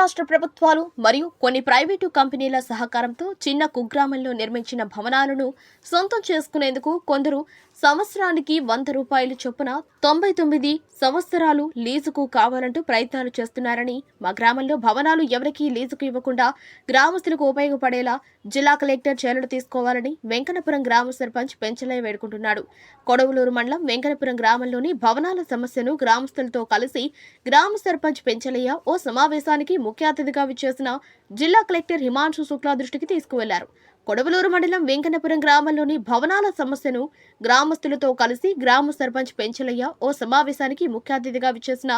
రాష్ట్ర ప్రభుత్వాలు మరియు కొన్ని ప్రైవేటు కంపెనీల సహకారంతో చిన్న కుగ్రామంలో నిర్మించిన భవనాలను సొంతం చేసుకునేందుకు కొందరు సంవత్సరానికి వంద రూపాయలు చొప్పున తొంభై తొమ్మిది సంవత్సరాలు లీజుకు కావాలంటూ ప్రయత్నాలు చేస్తున్నారని మా గ్రామంలో భవనాలు ఎవరికీ లీజుకు ఇవ్వకుండా గ్రామస్తులకు ఉపయోగపడేలా జిల్లా కలెక్టర్ చర్యలు తీసుకోవాలని వెంకటపురం గ్రామ సర్పంచ్ పెంచలయ్య వేడుకుంటున్నాడు. కొడవలూరు మండలం వెంకటపురం గ్రామంలోని భవనాల సమస్యను గ్రామస్తులతో కలిసి గ్రామ సర్పంచ్ పెంచలయ్య ఓ సమావేశానికి ముఖ్య అతిథిగా విచ్చేసిన జిల్లా కలెక్టర్ హిమాంశు శుక్లా దృష్టికి తీసుకువెళ్ళారు. కొడవలూరు మండలం వెంకన్నపురం గ్రామంలోని భవనాల సమస్యను గ్రామస్తులతో కలిసి గ్రామ సర్పంచ్ పెంచలయ్య ఓ సమావేశానికి ముఖ్య అతిథిగా విచ్చేసిన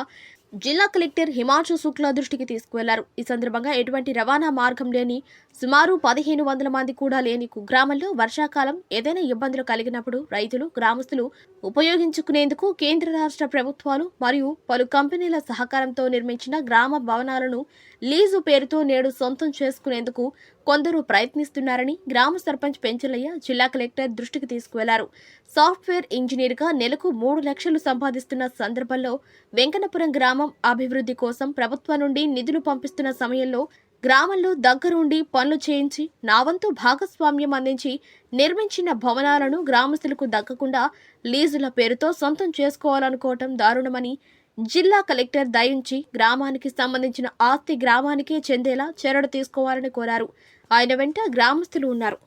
జిల్లా కలెక్టర్ హిమాంశు శుక్లా దృష్టికి తీసుకువెళ్ళారు. ఈ సందర్భంగా ఎటువంటి రవాణా మార్గం లేని సుమారు పదిహేను వందల మంది కూడా లేని కుగ్రామంలో వర్షాకాలం ఏదైనా ఇబ్బందులు కలిగినప్పుడు రైతులు గ్రామస్తులు ఉపయోగించుకునేందుకు కేంద్ర రాష్ట్ర ప్రభుత్వాలు మరియు పలు కంపెనీల సహకారంతో నిర్మించిన గ్రామ భవనాలను లీజు పేరుతో నేడు సొంతం చేసుకునేందుకు కొందరు ప్రయత్నిస్తున్నారని గ్రామ సర్పంచ్ పెంచలయ్య జిల్లా కలెక్టర్ దృష్టికి తీసుకువెళ్ళారు. సాఫ్ట్వేర్ ఇంజనీర్గా నెలకు మూడు లక్షలు సంపాదిస్తున్న సందర్భంలో వెంకన్నపురం గ్రామం అభివృద్ధి కోసం ప్రభుత్వం నుండి నిధులు పంపిస్తున్న సమయంలో గ్రామంలో దగ్గరుండి పనులు చేయించి నా వంతు భాగస్వామ్యం అందించి నిర్మించిన భవనాలను గ్రామస్తులకు దక్కకుండా లీజుల పేరుతో సొంతం చేసుకోవాలనుకోవటం దారుణమని జిల్లా కలెక్టర్ దయించి గ్రామానికి సంబంధించిన ఆస్తి గ్రామానికే చెందేలా చర్యలు తీసుకోవాలని కోరారు. ఆయన వెంట గ్రామస్తులు ఉన్నారు.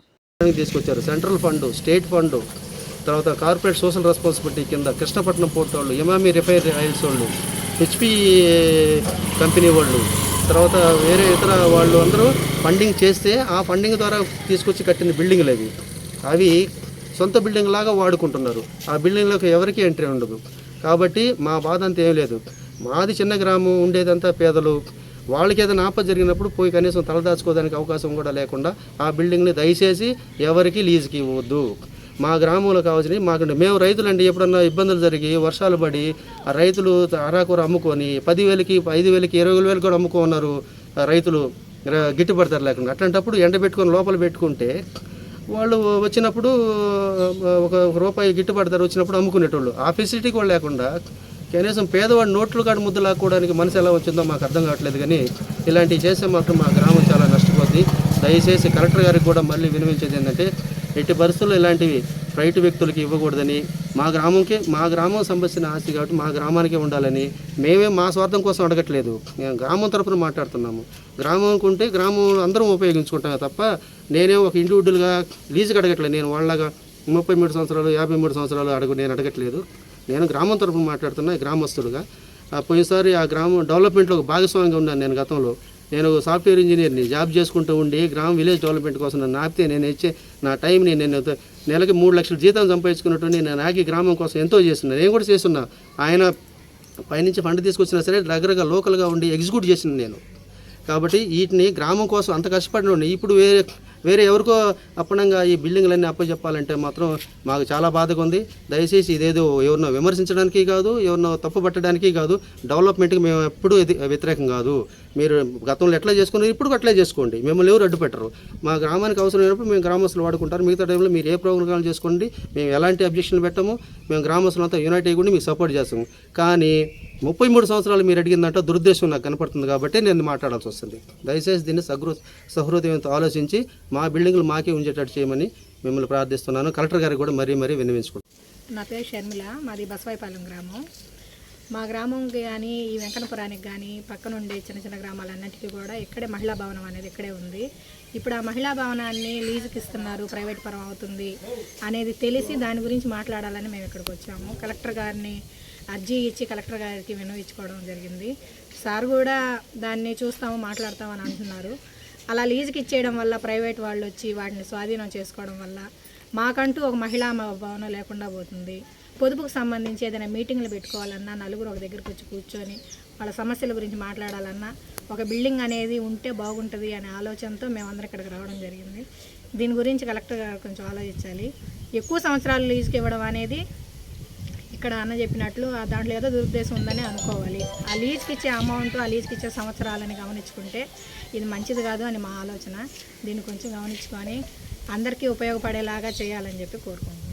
తీసుకొచ్చారు. సెంట్రల్ ఫండ్ స్టేట్ ఫండ్ తర్వాత కార్పొరేట్ సోషల్ రెస్పాన్సిబిలిటీ కింద కృష్ణపట్నం పోర్ట్ వాళ్ళు ఎమామి రిఫైర్ ఆయిల్స్ వాళ్ళు హెచ్పి కంపెనీ వాళ్ళు తర్వాత వేరే ఇతర వాళ్ళు అందరూ ఫండింగ్ చేస్తే ఆ ఫండింగ్ ద్వారా తీసుకొచ్చి కట్టిన బిల్డింగ్లు అవి. అవి సొంత బిల్డింగ్ లాగా వాడుకుంటున్నారు. ఆ బిల్డింగ్లోకి ఎవరికీ ఎంట్రీ ఉండదు. కాబట్టి మా బాధ అంత ఏం లేదు. మాది చిన్న గ్రామం ఉండేదంతా పేదలు. వాళ్ళకి ఏదైనా ఆపద జరిగినప్పుడు పోయి కనీసం తలదాచుకోవడానికి అవకాశం కూడా లేకుండా ఆ బిల్డింగ్ని దయచేసి ఎవరికి లీజుకి ఇవ్వద్దు. మా గ్రామంలో కావాల్సినవి మాకు మేము రైతులండి ఎప్పుడన్నా ఇబ్బందులు జరిగి వర్షాలు పడి ఆ రైతులు అరాకూర అమ్ముకొని పదివేలకి ఐదు వేలకి ఇరవై వేలు కూడా అమ్ముకున్నారు రైతులు గిట్టుబడతారు లేకుండా. అట్లాంటప్పుడు ఎండబెట్టుకొని లోపల పెట్టుకుంటే వాళ్ళు వచ్చినప్పుడు ఒక రూపాయి గిట్టుబాటు ధర వచ్చినప్పుడు అమ్ముకునేటోళ్ళు. ఆ ఫెసిలిటీ కూడా లేకుండా కనీసం పేదవాడి నోట్లు కాడ ముద్దు లాక్కోవడానికి మనసు ఎలా వచ్చిందో మాకు అర్థం కావట్లేదు కానీ ఇలాంటివి చేస్తే మాత్రం మా గ్రామం చాలా నష్టపోద్ది. దయచేసి కలెక్టర్ గారికి కూడా మళ్ళీ వినిపించేది ఏంటంటే ఎట్టి పరిస్థితుల్లో ఇలాంటివి ప్రైవేటు వ్యక్తులకి ఇవ్వకూడదని మా గ్రామంకి మా గ్రామం సంబంధించిన ఆస్తి కాబట్టి మా గ్రామానికే ఉండాలని మేమే మా స్వార్థం కోసం అడగట్లేదు. మేము గ్రామం తరపున మాట్లాడుతున్నాము. గ్రామంకుంటే గ్రామం అందరం ఉపయోగించుకుంటామే తప్ప నేనే ఒక ఇండివిజువల్గా లీజుకి అడగట్లేదు. నేను వాళ్ళగా ముప్పై మూడు సంవత్సరాలు యాభై మూడు సంవత్సరాలు అడుగు నేను అడగట్లేదు. నేను గ్రామం తరపున మాట్లాడుతున్నా గ్రామస్తులుగా. ఆ పోయినసారి ఆ గ్రామం డెవలప్మెంట్లో ఒక భాగస్వామిగా ఉన్నాను నేను గతంలో. నేను సాఫ్ట్వేర్ ఇంజనీర్ని జాబ్ చేసుకుంటూ ఉండి గ్రామ విలేజ్ డెవలప్మెంట్ కోసం నన్ను ఆపితే నేను ఇచ్చే నా టైంని నేను నెలకి మూడు లక్షల జీతం సంపాదించుకున్నట్టు నేను నాకు గ్రామం కోసం ఎంతో చేస్తున్నాను నేను కూడా చేస్తున్నా. ఆయన పైనుంచి ఫండ్ తీసుకొచ్చినా సరే దగ్గరగా లోకల్గా ఉండి ఎగ్జిక్యూట్ చేసిన నేను. కాబట్టి వీటిని గ్రామం కోసం అంత కష్టపడిన ఇప్పుడు వేరే వేరే ఎవరికో అప్పనంగా ఈ బిల్డింగ్లన్నీ అప్పచెప్పాలంటే మాత్రం మాకు చాలా బాధగా ఉంది దయచేసి ఇదేదో ఎవరినో విమర్శించడానికి కాదు ఎవరినో తప్పు పట్టడానికి కాదు డెవలప్మెంట్కి మేము ఎప్పుడూ ఇది వ్యతిరేకం కాదు. మీరు గతంలో ఎట్లా చేసుకున్నారు ఇప్పుడు అట్లే చేసుకోండి. మిమ్మల్ని ఎవరు అడ్డు పెట్టరు. మా గ్రామానికి అవసరం మేము గ్రామస్తులు వాడుకుంటారు. మిగతా టైంలో మీరు ఏ ప్రోగ్రాం చేసుకోండి మేము ఎలాంటి అబ్జెక్షన్ పెట్టము మేము గ్రామస్తులంతా యునైట్ అయ్యి కూడా మీకు సపోర్ట్ చేస్తాము. కానీ ముప్పై మూడు సంవత్సరాలు మీరు అడిగిందంటే దురుద్దేశం నాకు కనపడుతుంది కాబట్టి నేను మాట్లాడాల్సి వస్తుంది. దయచేసి దీన్ని సహృ సహృదయంతో ఆలోచించి మా బిల్డింగ్లు మాకే ఉంచేటట్టు చేయమని మిమ్మల్ని ప్రార్థిస్తున్నాను. కలెక్టర్ గారికి కూడా మరీ మరీ విన్నవించుకుంటాను నా పేరు షర్మిల మాది బసవాయిపాలెం గ్రామం. మా గ్రామంకి కానీ ఈ వెంకటపురానికి కానీ పక్కన ఉండే చిన్న చిన్న గ్రామాలన్నిటికీ కూడా ఇక్కడే మహిళా భవనం అనేది ఇక్కడే ఉంది. ఇప్పుడు ఆ మహిళా భవనాన్ని లీజుకి ఇస్తున్నారు ప్రైవేట్ పరం అవుతుంది అనేది తెలిసి దాని గురించి మాట్లాడాలని మేము ఇక్కడికి వచ్చాము. కలెక్టర్ గారిని అర్జీ ఇచ్చి కలెక్టర్ గారికి వినవించుకోవడం జరిగింది. సార్ కూడా దాన్ని చూస్తాము మాట్లాడతామని అంటున్నారు. అలా లీజుకి ఇచ్చేయడం వల్ల ప్రైవేట్ వాళ్ళు వచ్చి వాటిని స్వాధీనం చేసుకోవడం వల్ల మాకంటూ ఒక మహిళా భవనం లేకుండా పోతుంది. పొదుపుకు సంబంధించి ఏదైనా మీటింగ్లు పెట్టుకోవాలన్నా నలుగురు ఒక దగ్గరకు వచ్చి కూర్చొని వాళ్ళ సమస్యల గురించి మాట్లాడాలన్నా ఒక బిల్డింగ్ అనేది ఉంటే బాగుంటుంది అనే ఆలోచనతో మేమందరం ఇక్కడికి రావడం జరిగింది. దీని గురించి కలెక్టర్ గారు కొంచెం ఆలోచించాలి. ఎక్కువ సంవత్సరాలు లీజుకి ఇవ్వడం అనేది ఇక్కడ అన్న చెప్పినట్లు ఆ దాంట్లో ఏదో దురుద్దేశం ఉందని అనుకోవాలి. ఆ లీజ్కి ఇచ్చే అమౌంట్ ఆ లీజ్కి ఇచ్చే సంవత్సరాలని గమనించుకుంటే ఇది మంచిది కాదు అని మా ఆలోచన. దీన్ని కొంచెం గమనించుకొని అందరికీ ఉపయోగపడేలాగా చేయాలని చెప్పి కోరుకుంటున్నాను.